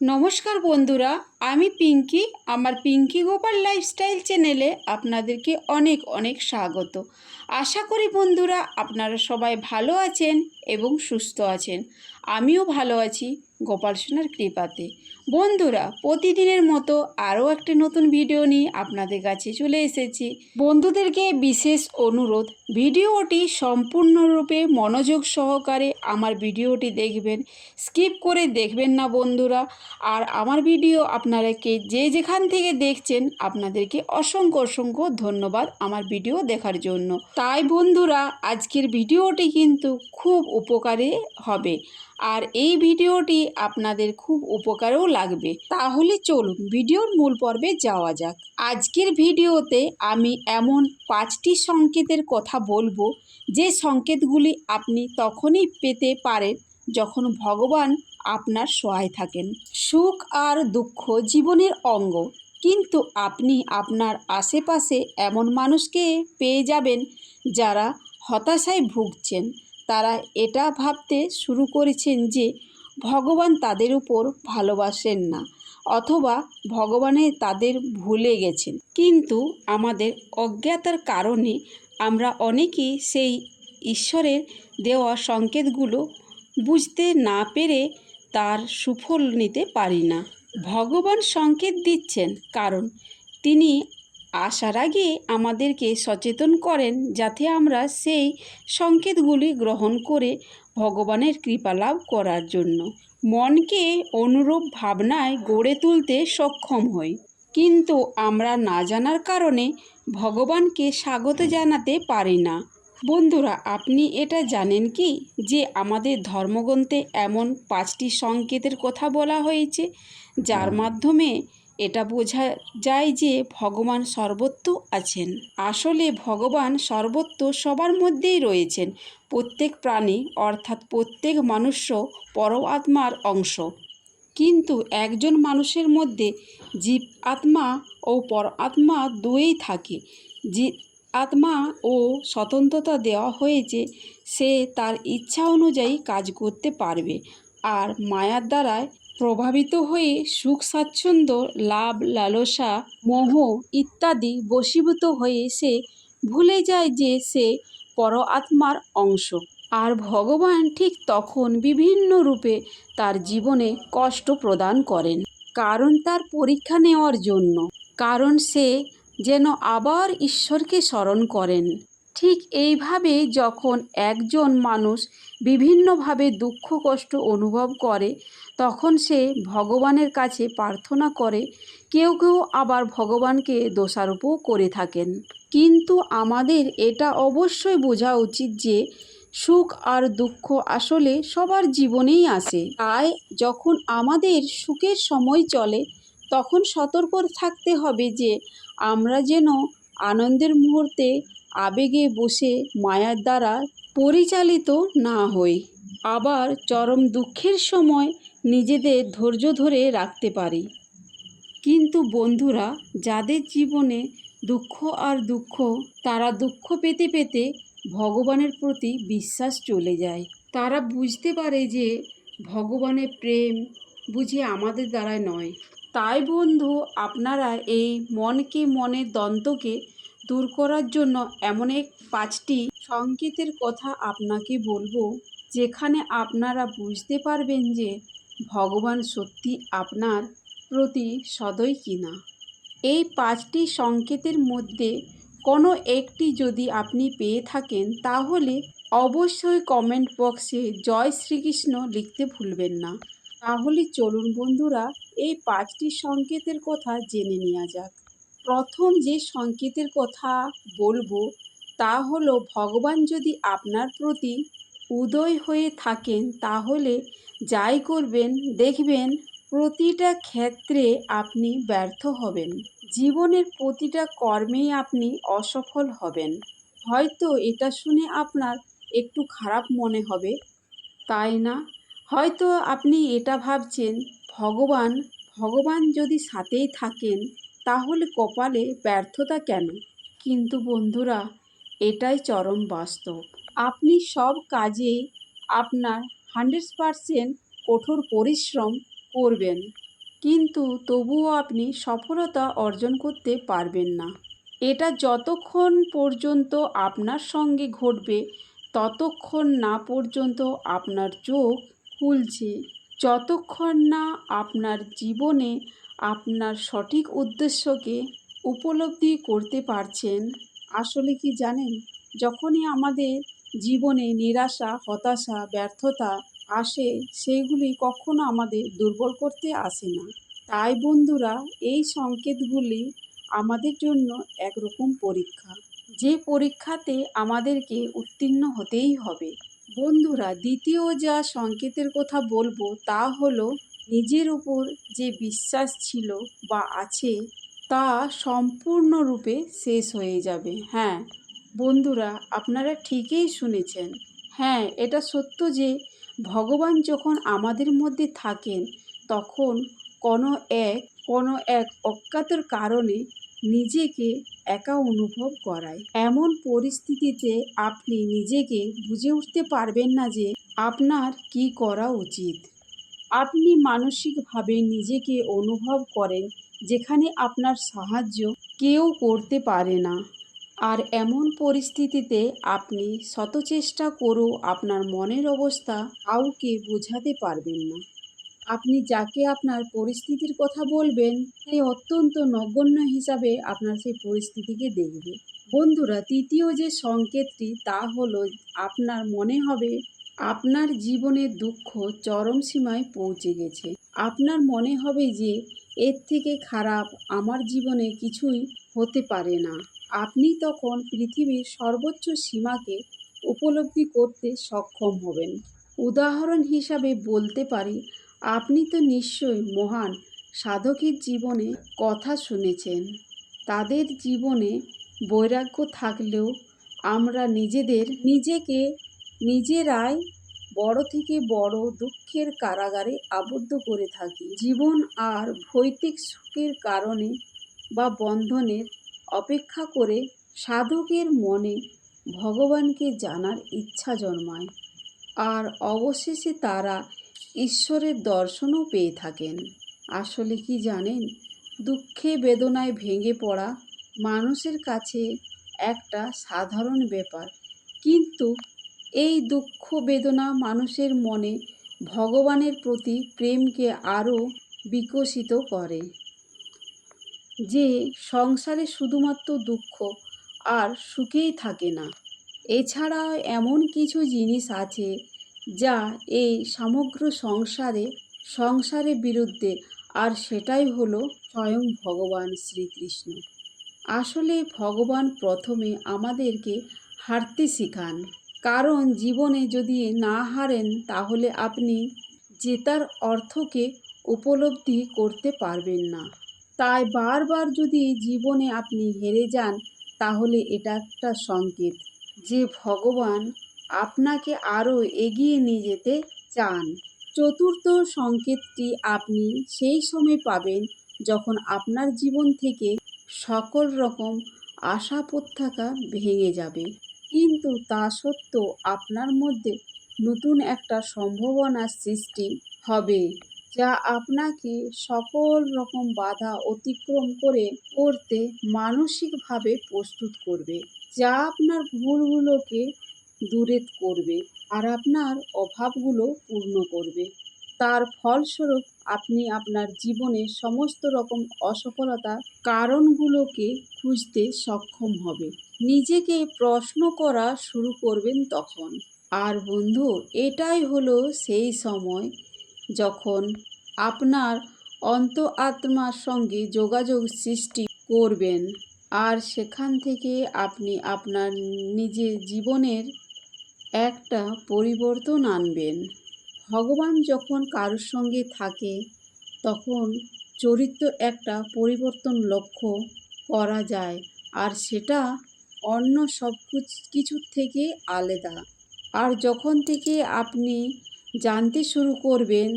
নমস্কার বন্ধুরা, আমি পিঙ্কি। আমার পিঙ্কি গোপাল লাইফস্টাইল চ্যানেলে আপনাদেরকে অনেক অনেক স্বাগত। আশা করি বন্ধুরা আপনারা সবাই ভালো আছেন এবং সুস্থ আছেন। আমিও ভালো আছি গোপাল সোনার কৃপাতে। বন্ধুরা, প্রতিদিনের মতো আরও একটি নতুন ভিডিও নিয়ে আপনাদের কাছে চলে এসেছি। বন্ধুদেরকে বিশেষ অনুরোধ, ভিডিওটি সম্পূর্ণরূপে মনোযোগ সহকারে আমার ভিডিওটি দেখবেন, স্কিপ করে দেখবেন না বন্ধুরা। আর আমার ভিডিও আপনারাকে যে যেখান থেকে দেখছেন, আপনাদেরকে অসংখ্য অসংখ্য ধন্যবাদ আমার ভিডিও দেখার জন্য। তাই বন্ধুরা, আজকের ভিডিওটি কিন্তু খুব উপকারে হবে। আর এই ভিডিওটি আপনাদের খুব উপকারেও লাগবে। তাহলে চলুন ভিডিওর মূল পর্বে যাওয়া যাক। আজকের ভিডিওতে আমি এমন পাঁচটি সংকেতের কথা বলব, যে সংকেতগুলি আপনি তখনই পেতে পারেন যখন ভগবান আপনার সহায় থাকেন। সুখ আর দুঃখ জীবনের অঙ্গ, কিন্তু আপনি আপনার আশেপাশে এমন মানুষকে পেয়ে যাবেন যারা হতাশায় ভুগছেন। তারা এটা ভাবতে শুরু করেছেন যে ভগবান তাদের উপর ভালোবাসেন না, অথবা ভগবানে তাদের ভুলে গেছেন। কিন্তু আমাদের অজ্ঞাতার কারণে আমরা অনেকেই সেই ঈশ্বরের দেওয়া সংকেতগুলো বুঝতে না পেরে তার সুফল নিতে পারি না। ভগবান সংকেত দিচ্ছেন কারণ তিনি আসার আগে আমাদেরকে সচেতন করেন যাতে আমরা সেই সংকেতগুলি গ্রহণ করে ভগবানের কৃপা লাভ করার জন্য। মনকে অনুরূপ ভাবনায় গড়ে তুলতে সক্ষম হই। কিন্তু আমরা না জানার কারণে ভগবানকে স্বাগত জানাতে পারি না। বন্ধুরা, আপনি এটা জানেন কি? যে আমাদের ধর্মগ্রন্থে এমন পাঁচটি সংকেতের কথা বলা হয়েছে, যার মাধ্যমে এটা বোঝা যায় যে ভগবান সর্বত্র আছেন। আসলে ভগবান সর্বত্র সবার মধ্যেই রয়েছেন। প্রত্যেক প্রাণী, অর্থাৎ প্রত্যেক মানুষ্য পরমাত্মার অংশ। কিন্তু একজন মানুষের মধ্যে জীব আত্মা ও পর আত্মা দুয়েই থাকে। জীব আত্মা ও স্বতন্ত্রতা দেওয়া হয়েছে, সে তার ইচ্ছা অনুযায়ী কাজ করতে পারবে। আর মায়ার দ্বারায় প্রভাবিত হয়ে সুখ, স্বাচ্ছন্দ্য, লাভ, লালসা, মোহ ইত্যাদি বশীভূত হয়ে সে ভুলে যায় যে সে পর আত্মার অংশ। আর ভগবান ঠিক তখন বিভিন্ন রূপে তার জীবনে কষ্ট প্রদান করেন। কারণ তার পরীক্ষা নেওয়ার জন্য। কারণ সে যেন আবার ঈশ্বরকে স্মরণ করেন। ঠিক এইভাবে যখন একজন মানুষ বিভিন্নভাবে দুঃখ, কষ্ট অনুভব করে তখন সে ভগবানের কাছে প্রার্থনা করে, কেউ কেউ আবার ভগবানকে দোষারোপও করে থাকেন। কিন্তু আমাদের এটা অবশ্যই বোঝা উচিত যে, সুখ আর দুঃখ আসলে সবার জীবনেই আসে। তাই যখন আমাদের সুখের সময় চলে, তখন সতর্ক থাকতে হবে যে, আমরা যেন আনন্দের মুহূর্তে আবেগে বসে মায়ার দ্বারা পরিচালিত না হই। আবার চরম দুঃখের সময় নিজেদের ধৈর্য ধরে রাখতে পারি। কিন্তু বন্ধুরা, যাদের জীবনে দুঃখ আর দুঃখ, তারা দুঃখ পেতে পেতে ভগবানের প্রতি বিশ্বাস চলে যায়। তারা বুঝতে পারে যে ভগবানের প্রেম বুঝে আমাদের দ্বারায় নয়। তাই বন্ধু, আপনারা এই মনকে মনের দ্বন্দ্বকে দূর করার জন্য এমন এক পাঁচটি সংকেতের কথা আপনাকে বলব, যেখানে আপনারা বুঝতে পারবেন যে ভগবান সত্যি আপনার প্রতি সদয় কিনা এই পাঁচটি সংকেতের মধ্যে কোনো একটি যদি আপনি পেয়ে থাকেন, তাহলে অবশ্যই কমেন্ট বক্সে জয় শ্রীকৃষ্ণ লিখতে ভুলবেন না। তাহলে চলুন বন্ধুরা, এই পাঁচটি সংকেতের কথা জেনে নেওয়া যাক। প্রথম যে সংকেতের কথা বলব, তা হলো ভগবান যদি আপনার প্রতি উদয় হয়ে থাকেন, তাহলে যাই করবেন, দেখবেন প্রতিটা ক্ষেত্রে আপনি ব্যর্থ হবেন। জীবনের প্রতিটা কর্মেই আপনি অসফল হবেন। হয়তো এটা শুনে আপনার একটু খারাপ মনে হবে, তাই না? হয়তো আপনি এটা ভাবছেন, ভগবান ভগবান যদি সাথেই থাকেন, তাহলে কপালে ব্যর্থতা কেন? কিন্তু বন্ধুরা, এটাই চরম বাস্তব। আপনি সব কাজে আপনার হান্ড্রেড পারসেন্ট কঠোর পরিশ্রম করবেন। কিন্তু তবুও আপনি সফলতা অর্জন করতে পারবেন না। এটা যতক্ষণ পর্যন্ত আপনার সঙ্গে ঘটবে, ততক্ষণ না পর্যন্ত আপনার চোখ খুলছে। যতক্ষণ না আপনার জীবনে আপনার সঠিক উদ্দেশ্যকে উপলব্ধি করতে পারছেন। আসলে কি জানেন? যখনই আমাদের জীবনে নিরাশা, হতাশা, ব্যর্থতা আসে সেইগুলি কখনো আমাদের দুর্বল করতে আসে না। তাই বন্ধুরা, এই সংকেতগুলি আমাদের জন্য একরকম পরীক্ষা। যে পরীক্ষাতে আমাদেরকে উত্তীর্ণ হতেই হবে। বন্ধুরা, দ্বিতীয় যা সংকেতের কথা বলব তা হলো, নিজের উপর যে বিশ্বাস ছিল বা আছে, তা সম্পূর্ণরূপে শেষ হয়ে যাবে। হ্যাঁ বন্ধুরা, আপনারা ঠিকই শুনেছেন। হ্যাঁ এটা সত্য যে ভগবান যখন আমাদের মধ্যে থাকেন, তখন কোনো এক কোনো এক অজ্ঞাতর কারণে নিজেকে একা অনুভব করায়। এমন পরিস্থিতিতে আপনি নিজেকে বুঝে উঠতে পারবেন না যে আপনার কি করা উচিত। আপনি মানসিকভাবে নিজেকে অনুভব করেন, যেখানে আপনার সাহায্য কেউ করতে পারে না। আর এমন পরিস্থিতিতে আপনি শত চেষ্টা করেও আপনার মনের অবস্থা কাউকে বোঝাতে পারবেন না। আপনি যাকে আপনার পরিস্থিতির কথা বলবেন, সে অত্যন্ত নগণ্য হিসাবে আপনার সেই পরিস্থিতিকে দেখবে। বন্ধুরা, তৃতীয় যে সংকেতটি তা হলো আপনার মনে হবে আপনার জীবনের দুঃখ চরম সীমায় পৌঁছে গেছে। আপনার মনে হবে যে, এর থেকে খারাপ আমার জীবনে কিছুই হতে পারে না। আপনি তখন পৃথিবীর সর্বোচ্চ সীমাকে উপলব্ধি করতে সক্ষম হবেন। উদাহরণ হিসাবে বলতে পারি, আপনি তো নিশ্চয়ই মহান সাধকের জীবনে কথা শুনেছেন। তাদের জীবনে বৈরাগ্য থাকলেও আমরা নিজেদের, নিজেকে, নিজেরাই বড় থেকে বড় দুঃখের কারাগারে আবদ্ধ করে থাকি। জীবন আর ভৌতিক সুখের কারণে বা বন্ধনের অপেক্ষা করে সাধকের মনে ভগবানকে জানার ইচ্ছা জন্মায়। আর অবশেষে তারা ঈশ্বরের দর্শনও পেয়ে থাকেন। আসলে কি জানেন? দুঃখে বেদনায় ভেঙে পড়া মানুষের কাছে একটা সাধারণ ব্যাপার। কিন্তু এই দুঃখ বেদনা মানুষের মনে ভগবানের প্রতি প্রেমকে আরও বিকশিত করে। যে সংসারে শুধুমাত্র দুঃখ আর সুখেই থাকে না। এছাড়াও এমন কিছু জিনিস আছে যা এই সমগ্র সংসারে, সংসারের বিরুদ্ধে আর সেটাই হলো স্বয়ং ভগবান শ্রীকৃষ্ণ। আসলে ভগবান প্রথমে আমাদেরকে হারতে শেখান। কারণ জীবনে যদি না হারেন, তাহলে আপনি জেতার অর্থকে উপলব্ধি করতে পারবেন না। তাই বারবার যদি জীবনে আপনি হেরে যান, তাহলে এটা একটা সংকেত যে ভগবান আপনাকে আরও এগিয়ে নিয়ে যেতে চান। চতুর্থ সংকেতটি আপনি সেই সময় পাবেন যখন আপনার জীবন থেকে সকল রকম আশা প্রত্যাশা ভেঙে যাবে। কিন্তু তা সত্ত্বেও আপনার মধ্যে নতুন একটা সম্ভাবনার সৃষ্টি হবে। যা আপনাকে সকল রকম বাধা অতিক্রম করে করতে মানসিকভাবে প্রস্তুত করবে, যা আপনার ভুলগুলোকে দূরে করবে আর আপনার অভাবগুলো পূর্ণ করবে। তার ফলস্বরূপ আপনি আপনার জীবনে সমস্ত রকম অসফলতার কারণগুলোকে খুঁজতে সক্ষম হবে। নিজেকে প্রশ্ন করা শুরু করবেন তখন। আর বন্ধু, এটাই হলো সেই সময় যখন আপনার অন্ত আত্মার সঙ্গে যোগাযোগ সৃষ্টি করবেন আর সেখান থেকে আপনি আপনার নিজের জীবনের একটা পরিবর্তন আনবেন। ভগবান যখন কারোর সঙ্গে থাকে, তখন চরিত্র একটা পরিবর্তন লক্ষ্য করা যায় আর সেটা অন্য সব কিছুর থেকে আলাদা। আর যখন থেকে আপনি জানতে শুরু করবেন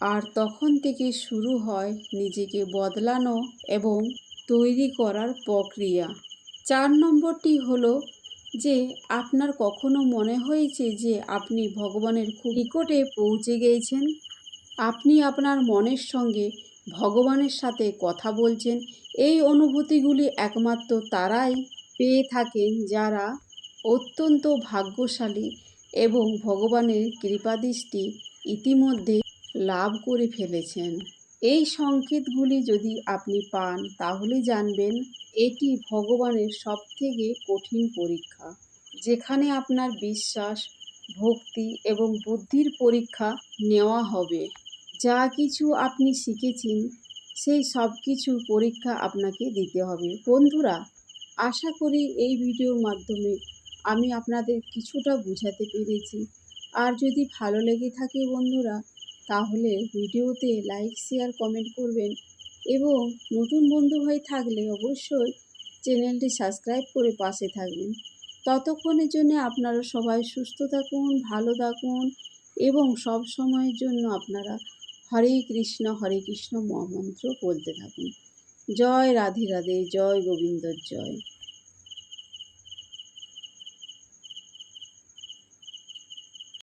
আর তখন থেকে শুরু হয় নিজেকে বদলানো এবং তৈরি করার প্রক্রিয়া। চার নম্বরটি হলো যে, আপনার কখনো মনে হয়েছে যে, আপনি ভগবানের খুব নিকটে পৌঁছে গিয়েছেন আপনি আপনার মনের সঙ্গে ভগবানের সাথে কথা বলছেন। এই অনুভূতিগুলি একমাত্র তারাই পেয়ে থাকেন যারা অত্যন্ত ভাগ্যশালী এবং ভগবানের কৃপাদৃষ্টি ইতিমধ্যে লাভ করে ফেলেছেন। এই সংকেতগুলি যদি আপনি পান, তাহলে জানবেন এটি ভগবানের সবথেকে কঠিন পরীক্ষা, যেখানে আপনার বিশ্বাস, ভক্তি এবং বুদ্ধির পরীক্ষা নেওয়া হবে। যা কিছু আপনি শিখেছেন, সেই সব কিছু পরীক্ষা আপনাকে দিতে হবে। বন্ধুরা, আশা করি এই ভিডিওর মাধ্যমে আমি আপনাদের কিছুটা বোঝাতে পেরেছি। আর যদি ভালো লেগে থাকে বন্ধুরা, তাহলে ভিডিওতে লাইক, শেয়ার, কমেন্ট করবেন এবং নতুন বন্ধু হয়ে থাকলে অবশ্যই চ্যানেলটি সাবস্ক্রাইব করে পাশে থাকবেন। ততক্ষণের জন্য আপনারা সবাই সুস্থ থাকুন, ভালো থাকুন এবং সব সময়ের জন্য আপনারা হরে কৃষ্ণ হরে কৃষ্ণ মহামন্ত্র বলতে থাকুন। জয় রাধে রাধে, জয় গোবিন্দর জয়।